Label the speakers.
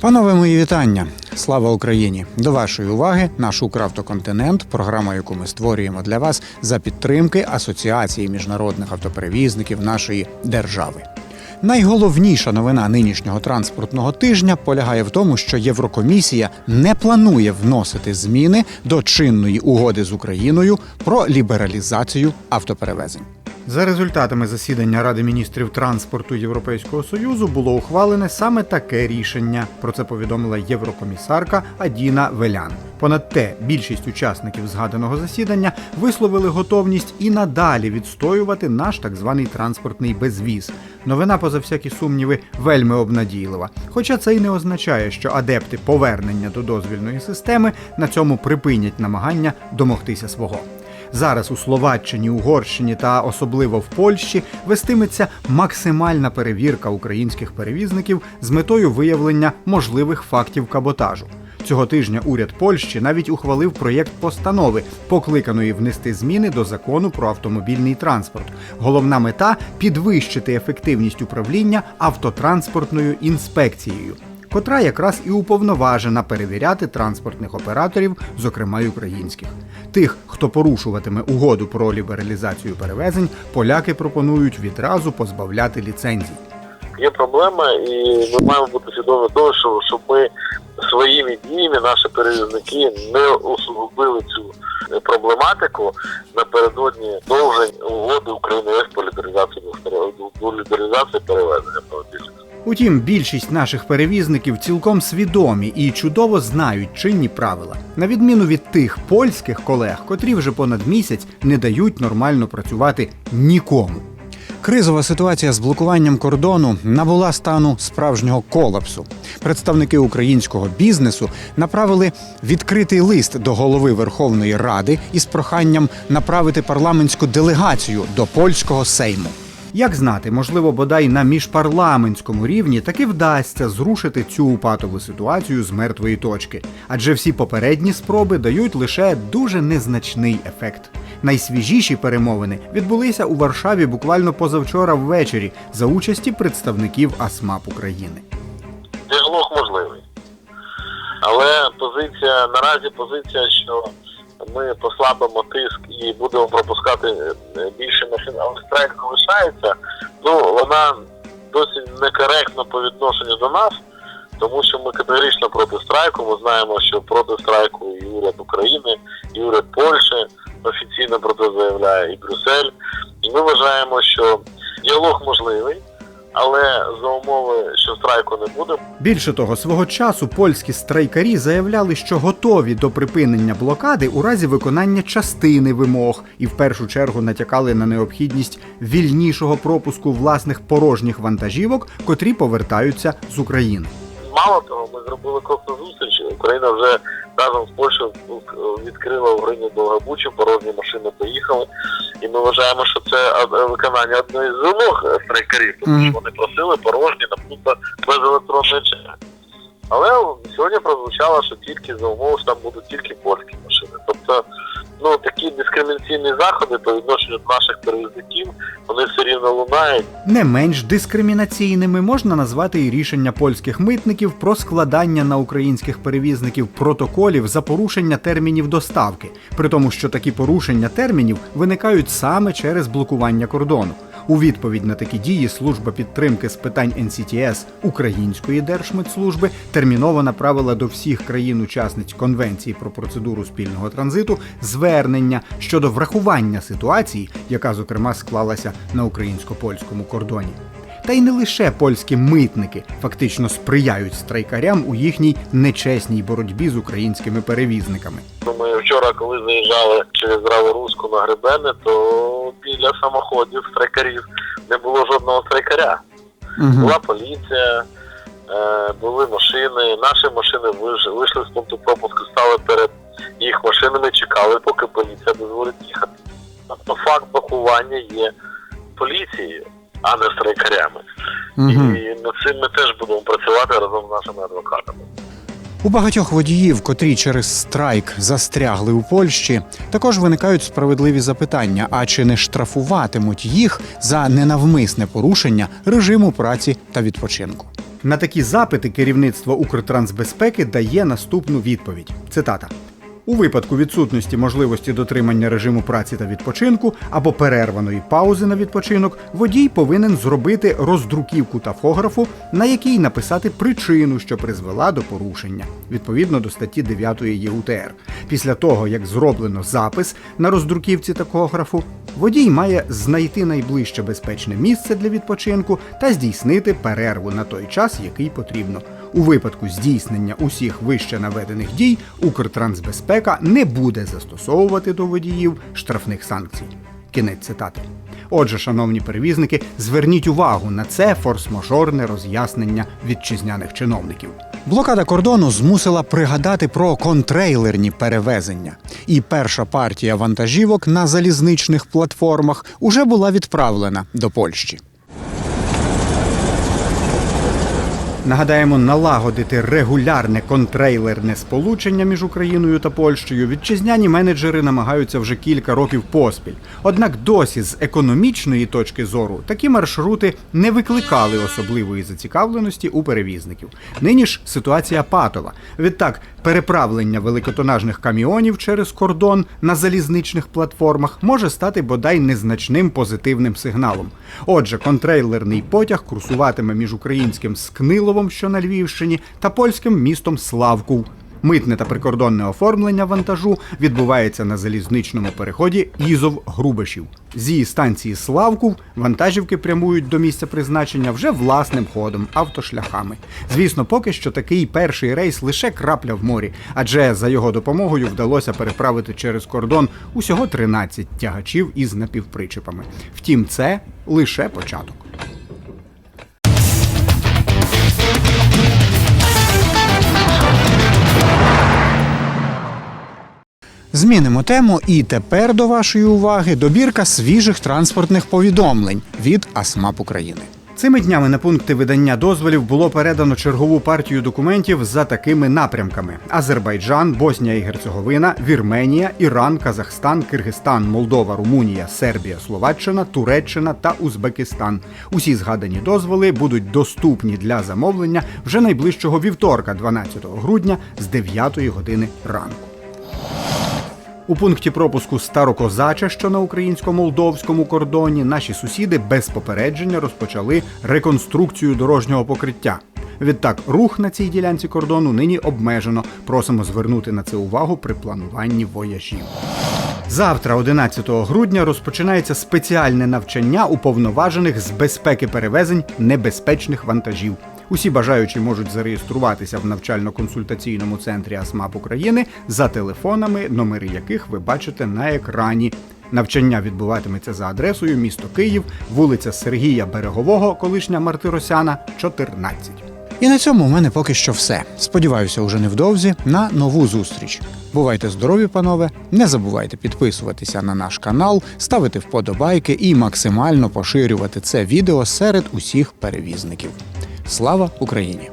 Speaker 1: Панове мої вітання! Слава Україні! До вашої уваги наш Укравтоконтинент, програма, яку ми створюємо для вас за підтримки Асоціації міжнародних автоперевізників нашої держави. Найголовніша новина нинішнього транспортного тижня полягає в тому, що Єврокомісія не планує вносити зміни до чинної угоди з Україною про лібералізацію автоперевезень. За результатами засідання Ради міністрів транспорту Європейського союзу було ухвалене саме таке рішення. Про це повідомила єврокомісарка Адіна Велян. Понад те, більшість учасників згаданого засідання висловили готовність і надалі відстоювати наш так званий транспортний безвіз. Новина, поза всякі сумніви, вельми обнадійлива. Хоча це й не означає, що адепти повернення до дозвільної системи на цьому припинять намагання домогтися свого. Зараз у Словаччині, Угорщині та особливо в Польщі вестиметься максимальна перевірка українських перевізників з метою виявлення можливих фактів каботажу. Цього тижня уряд Польщі навіть ухвалив проєкт постанови, покликаної внести зміни до закону про автомобільний транспорт. Головна мета підвищити ефективність управління автотранспортною інспекцією котра якраз і уповноважена перевіряти транспортних операторів, зокрема й українських. Тих, хто порушуватиме угоду про лібералізацію перевезень, поляки пропонують відразу позбавляти ліцензій.
Speaker 2: Є проблема, і ми маємо бути свідомі того, що щоб ми своїми діями, наші перевізники, не усугубили цю проблематику напередодні довжень угоди України по лібералізації перевезення автомобільних.
Speaker 1: Утім, більшість наших перевізників цілком свідомі і чудово знають чинні правила, на відміну від тих польських колег, котрі вже понад місяць не дають нормально працювати нікому. Кризова ситуація з блокуванням кордону набула стану справжнього колапсу. Представники українського бізнесу направили відкритий лист до голови Верховної Ради із проханням направити парламентську делегацію до польського сейму. Як знати, можливо, бодай на міжпарламентському рівні таки вдасться зрушити цю упатову ситуацію з мертвої точки, адже всі попередні спроби дають лише дуже незначний ефект. Найсвіжіші перемовини відбулися у Варшаві буквально позавчора ввечері за участі представників АСМАП України.
Speaker 2: Діалог можливий, але позиція наразі позиція, що ми послабимо тиск і будемо пропускати е, більше машин, але страйк залишається, ну вона досить некоректна по відношенню до нас, тому що ми категорично проти страйку. Ми знаємо, що проти страйку і уряд України, і уряд Польщі офіційно про це заявляє, і Брюссель. І ми вважаємо, що діалог можливий але за умови, що страйку не буде.
Speaker 1: Більше того, свого часу польські страйкарі заявляли, що готові до припинення блокади у разі виконання частини вимог, і в першу чергу натякали на необхідність вільнішого пропуску власних порожніх вантажівок, котрі повертаються з України.
Speaker 2: Мало того, ми зробили крок на зустріч. Україна вже разом з Польщею відкрила в Грині Довгобучі, порожні машини поїхали. І ми вважаємо, що це виконання одної з вимог страйкарів, тому що вони просили порожні, наприклад, без електронної черги. Але сьогодні прозвучало, що тільки за умови що там будуть тільки польські машини. Тобто, ну такі дискримінаційні заходи по відношенню до наших перевізників вони все рівно лунають.
Speaker 1: Не менш дискримінаційними можна назвати і рішення польських митників про складання на українських перевізників протоколів за порушення термінів доставки, при тому, що такі порушення термінів виникають саме через блокування кордону. У відповідь на такі дії служба підтримки з питань NCTS Української держмитслужби терміново направила до всіх країн-учасниць Конвенції про процедуру спільного транзиту звернення щодо врахування ситуації, яка зокрема склалася на українсько-польському кордоні. Та й не лише польські митники фактично сприяють страйкарям у їхній нечесній боротьбі з українськими перевізниками.
Speaker 2: Ми вчора, коли заїжджали через Раворуску на Гребени, то біля самоходів страйкарів не було жодного страйкаря. Угу. Була поліція, е, були машини. Наші машини вийшли з пункту пропуску, стали перед їх машинами, чекали, поки поліція дозволить їхати. Тобто факт блокування є поліцією. а не страйкарями.
Speaker 1: Мгм.
Speaker 2: І над цим ми теж будемо працювати разом з нашими адвокатами.
Speaker 1: У багатьох водіїв, котрі через страйк застрягли у Польщі, також виникають справедливі запитання: а чи не штрафуватимуть їх за ненавмисне порушення режиму праці та відпочинку? На такі запити керівництво Укртрансбезпеки дає наступну відповідь: цитата. У випадку відсутності можливості дотримання режиму праці та відпочинку або перерваної паузи на відпочинок, водій повинен зробити роздруківку тафографу, на якій написати причину, що призвела до порушення, відповідно до статті 9 ЄУТР. Після того, як зроблено запис на роздруківці такографу, водій має знайти найближче безпечне місце для відпочинку та здійснити перерву на той час, який потрібно. У випадку здійснення усіх вище наведених дій Укртрансбезпека не буде застосовувати до водіїв штрафних санкцій. Кінець цитати. Отже, шановні перевізники, зверніть увагу на це форс-мажорне роз'яснення вітчизняних чиновників. Блокада кордону змусила пригадати про контрейлерні перевезення. І перша партія вантажівок на залізничних платформах уже була відправлена до Польщі. Нагадаємо, налагодити регулярне контрейлерне сполучення між Україною та Польщею вітчизняні менеджери намагаються вже кілька років поспіль. Однак досі з економічної точки зору такі маршрути не викликали особливої зацікавленості у перевізників. Нині ж ситуація патова. Відтак, переправлення великотонажних каміонів через кордон на залізничних платформах може стати бодай незначним позитивним сигналом. Отже, контрейлерний потяг курсуватиме між українським Скниловом, що на Львівщині, та польським містом Славков. Митне та прикордонне оформлення вантажу відбувається на залізничному переході Ізов Грубишів. З її станції Славков вантажівки прямують до місця призначення вже власним ходом, автошляхами. Звісно, поки що такий перший рейс лише крапля в морі, адже за його допомогою вдалося переправити через кордон усього 13 тягачів із напівпричепами. Втім, це лише початок. Змінимо тему, і тепер до вашої уваги добірка свіжих транспортних повідомлень від АСМАП України. Цими днями на пункти видання дозволів було передано чергову партію документів за такими напрямками: Азербайджан, Боснія і Герцеговина, Вірменія, Іран, Казахстан, Киргизстан, Молдова, Румунія, Сербія, Словаччина, Туреччина та Узбекистан. Усі згадані дозволи будуть доступні для замовлення вже найближчого вівторка, 12 грудня з 9 години ранку. У пункті пропуску Старокозача, що на українсько-молдовському кордоні, наші сусіди без попередження розпочали реконструкцію дорожнього покриття. Відтак, рух на цій ділянці кордону нині обмежено. Просимо звернути на це увагу при плануванні вояжів. Завтра, 11 грудня, розпочинається спеціальне навчання уповноважених з безпеки перевезень небезпечних вантажів. Усі бажаючі можуть зареєструватися в навчально-консультаційному центрі АСМАП України за телефонами, номери яких ви бачите на екрані. Навчання відбуватиметься за адресою місто Київ, вулиця Сергія Берегового, колишня Мартиросяна, 14. І на цьому у мене поки що все. Сподіваюся, уже невдовзі на нову зустріч. Бувайте здорові, панове! Не забувайте підписуватися на наш канал, ставити вподобайки і максимально поширювати це відео серед усіх перевізників. Слава Україні!